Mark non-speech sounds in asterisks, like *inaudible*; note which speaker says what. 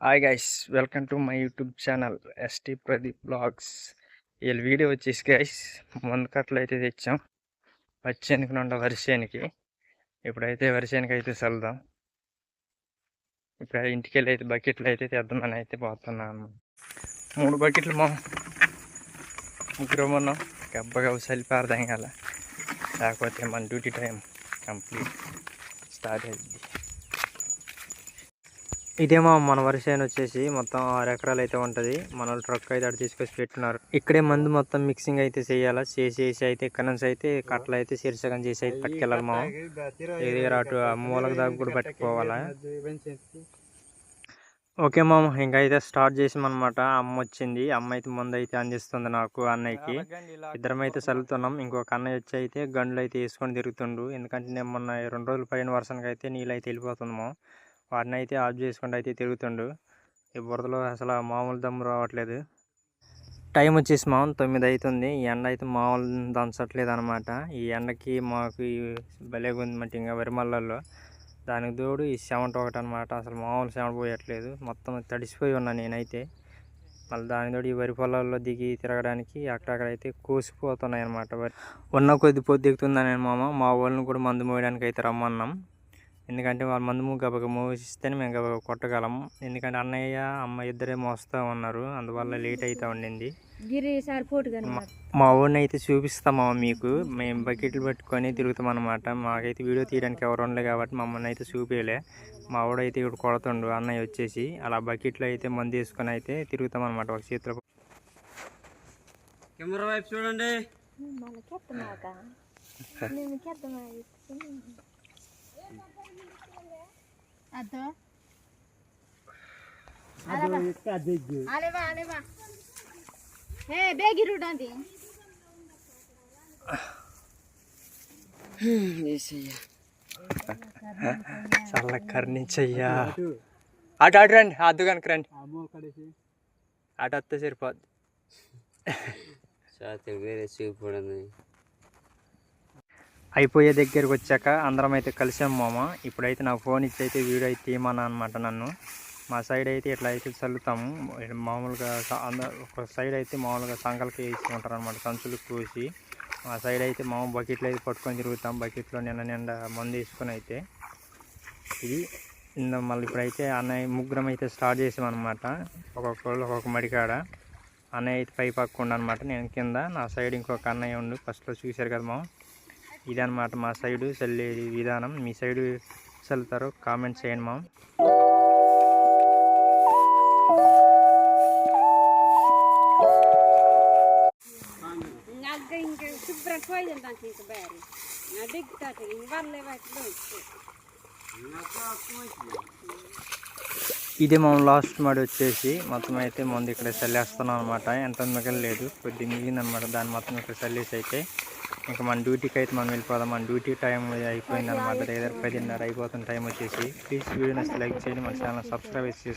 Speaker 1: Hi guys welcome to my YouTube channel ST Pradeep blogs వీళ్ళ video వచ్చేసి guys ముందుకట్లు అయితే తెచ్చాం. పచ్చేనికి నుండి వరిసేనికి. ఇప్పుడైతే వరిసేనికి అయితే చల్దాం ఇప్పుడు ఇంటికి వెళ్ళి అయితే బకెట్లు అయితే తెద్దామని అయితే పోతున్నాను. మూడు బకెట్లు మా ముగ్గురు మనం గబ్బగా చలిపారదాం కదా లేకపోతే మన డ్యూటీ టైం కంప్లీట్ స్టార్ట్ అయింది ఇదేమో మన వరిసేను వచ్చేసి మొత్తం ఆరు ఎకరాలు అయితే ఉంటుంది. మన ట్రక్ అయితే అక్కడ తీసుకొచ్చి పెట్టున్నారు. ఇక్కడే మందు మొత్తం మిక్సింగ్ అయితే చేయాలా? చేసేసి అయితే ఇక్కడ నుంచి అయితే కట్టలు అయితే శీర్షకం చేసి అయితే పట్టుకెళ్ళాలి మా ఇది అటు మూలకు దాకా కూడా పట్టుకోవాలా ఓకే మామ ఇంకా అయితే స్టార్ట్ చేసాం అనమాట అమ్మ వచ్చింది. అమ్మ అయితే ముందు అయితే అందిస్తుంది నాకు అన్నయ్యకి. ఇద్దరం అయితే చల్లుతున్నాం. ఇంకొక అన్నయ్య వచ్చి అయితే గండ్లు అయితే వేసుకొని తిరుగుతుండు. ఎందుకంటే నేను మొన్న రెండు రోజుల పైన వర్షానికి అయితే నీళ్ళు అయితే వెళ్ళిపోతుందేమో వాటిని అయితే ఆఫ్ చేసుకుంటూ అయితే తిరుగుతుండు. ఈ బురదలో అసలు మామూలు దమ్ము రావట్లేదు. టైం వచ్చేసి మామూలు తొమ్మిది అవుతుంది ఈ ఎండ అయితే మామూలు దంచట్లేదు అనమాట ఈ ఎండకి మాకు ఈ భలేగా ఉంది మట్టి ఇంకా వరిమల్లల్లో. దానికి తోడు ఈ సెవెంట్ ఒకటి అనమాట అసలు మామూలు సెవెంట్ పోయట్లేదు. మొత్తం తడిసిపోయి ఉన్నా నేనైతే. మళ్ళీ దాని తోడు ఈ వరి పొలాల్లో దిగి తిరగడానికి అక్కడక్కడ అయితే కోసిపోతున్నాయి అనమాట వరి ఉన్న కొద్ది పొద్దు దిగుతుందని మామ. మా వాళ్ళని కూడా మందు మోయడానికి అయితే రమ్మన్నాం. ఎందుకంటే వాళ్ళ మందు గబగ మోసిస్తేనే మేము గబగ కొట్టగలం ఎందుకంటే అన్నయ్య అమ్మ ఇద్దరే మోస్తూ ఉన్నారు. అందువల్ల లేట్ అవుతా ఉండింది.
Speaker 2: గిరి సార్ పోటు
Speaker 1: మా ఊరిని అయితే చూపిస్తామా మీకు? మేము బకెట్లు పట్టుకొని తిరుగుతాం అనమాట మాకైతే వీడియో తీయడానికి ఎవరు ఉండలే కాబట్టి మమ్మల్ని అయితే చూపించలే మా వాడైతే ఇక్కడ కొడుతుండు అన్నయ్య వచ్చేసి. అలా బకెట్లో అయితే మందు వేసుకొని అయితే తిరుగుతాం అనమాట ఒక చేతిలో.
Speaker 3: కెమెరా వైపు చూడండి. *laughs*
Speaker 2: చాలా అదో
Speaker 1: ఇక్కడ కర్ణించయ్యా. అటు అటు. రండి అద్దు కనుక రండి. అటు వస్తే సరిపోద్ది.
Speaker 3: వేరే చూపడండి
Speaker 1: అయిపోయే దగ్గరికి వచ్చాక అందరం అయితే కలిసాం మామ. ఇప్పుడైతే నాకు ఫోన్ ఇచ్చి అయితే వీడియో అయితే తీయమన్నా అనమాట నన్ను. మా సైడ్ అయితే ఇట్లా అయితే చల్లుతాము. మామూలుగా ఒక సైడ్ అయితే మామూలుగా సంకలకి వేసుకుంటారు అనమాట సంచులు కోసి. మా సైడ్ అయితే మామూలు బకెట్లో అయితే పట్టుకొని తిరుగుతాం. బకెట్లో నిన్న నిండా మందు వేసుకొని అయితే. ఇది నిన్న మళ్ళీ ఇప్పుడైతే అన్నయ్య ముగ్గురం అయితే స్టార్ట్ చేసాం అనమాట ఒక్కొక్కళ్ళు ఒక్కొక్క మడికాడ. అన్నయ్య అయితే పై పక్కకుండా అనమాట నేను కింద నా సైడ్ ఇంకొక అన్నయ్య ఉండు. ఫస్ట్లో చూశారు కదా మా ఇదన్నమాట మా సైడు చల్లే విధానం. మీ సైడు చల్లుతారో కామెంట్ చేయండి మా
Speaker 2: నగ్గ ఇంకా శుభ్రం పోయిందంట ఇంక బేరి? నా దిగుతాట వాళ్ళే వాటిలో
Speaker 1: ఇది మనం లాస్ట్ మడి వచ్చేసి మొత్తం అయితే ముందు ఇక్కడ చల్లేస్తున్నాం అనమాట ఎంత మిగలలేదు కొద్ది మిగిలిందనమాట దాన్ని మొత్తం ఇక్కడ చల్లేసి అయితే ఇంకా మన డ్యూటీకి అయితే మనం వెళ్ళిపోదాం. మన డ్యూటీ టైం అయిపోయింది అనమాట దగ్గర పదిన్నర అయిపోతున్న టైం వచ్చేసి. ప్లీజ్ వీడియో నచ్చితే లైక్ చేయండి. మన ఛానల్ సబ్స్క్రైబ్ చేసి